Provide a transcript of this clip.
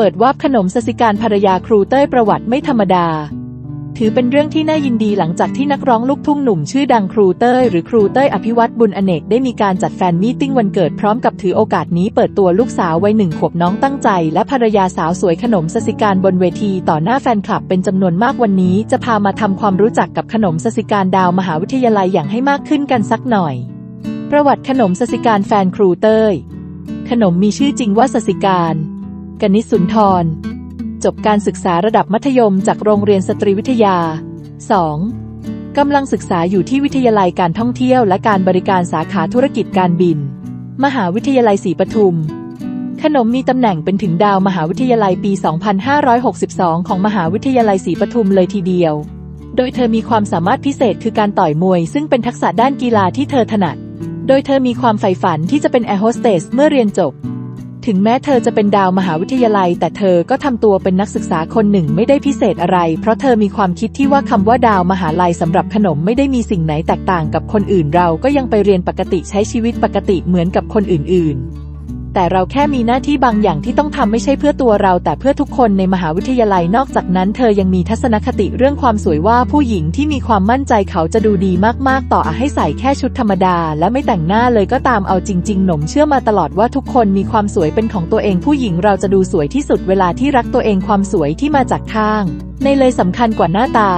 เปิดวาบขนมสสิการภรรยาครูเต้ยประวัติไม่ธรรมดา ถือเป็นเรื่องที่น่ายินดีหลังจากที่นักร้องลูกทุ่งหนุ่มชื่อดังครูเต้ยหรือครูเต้ยอภิวัตบุญอเนกได้มีการจัดแฟนมีตติ้งวันเกิดพร้อมกับถือโอกาสนี้เปิดตัวลูกสาววัยหนึ่งขวบน้องตั้งใจ และภรรยาสาวสวยขนมสสิการบนเวทีต่อหน้าแฟนคลับเป็นจำนวนมากวันนี้ จะพามาทำความรู้จักกับขนมสสิการดาวมหาวิทยาลัยอย่างให้มากขึ้นกันสักหน่อย ประวัติขนมสสิการแฟนครูเต้ยขนมมีชื่อจริงว่าสสิการ กนิษสุนทร จบการศึกษาระดับมัธยมจากโรงเรียนสตรีวิทยา 2. กำลังศึกษาอยู่ที่วิทยาลัยการท่องเที่ยวและการบริการสาขาธุรกิจการบิน มหาวิทยาลัยศรีปทุม ขนมมีตำแหน่งเป็นถึงดาวมหาวิทยาลัยปี 2562 ของมหาวิทยาลัยศรีปทุมเลยทีเดียว โดยเธอมีความสามารถพิเศษคือการต่อยมวย ซึ่งเป็นทักษะด้านกีฬาที่เธอถนัด โดยเธอมีความใฝ่ฝันที่จะเป็นแอร์โฮสเตสเมื่อเรียนจบ ถึงแม้เธอจะเป็นดาวมหาวิทยาลัย แต่เธอก็ทำตัวเป็นนักศึกษาคนหนึ่งไม่ได้พิเศษอะไร เพราะเธอมีความคิดที่ว่าคำว่าดาวมหาลัยสำหรับขนมไม่ได้มีสิ่งไหนแตกต่างกับคนอื่นเราก็ยังไปเรียนปกติใช้ชีวิตปกติเหมือนกับคนอื่นๆ แต่เราแค่มีหน้าที่บางอย่างที่ต้องทำไม่ใช่เพื่อตัวเรา แต่เพื่อทุกคนในมหาวิทยาลัยนอกจากนั้นเธอยังมีทัศนคติเรื่องความสวยว่าผู้หญิงที่มีความมั่นใจเขาจะดูดีมากๆ ต่อให้ใส่แค่ชุดธรรมดา และไม่แต่งหน้าเลยก็ตามเอาจริง ๆ หนมเชื่อมาตลอดว่าทุกคนมีความสวยเป็นของตัวเองผู้หญิงเราจะดูสวยที่สุดเวลาที่รักตัวเองความสวยที่มาจากข้าง ในเลยสำคัญกว่าหน้าตา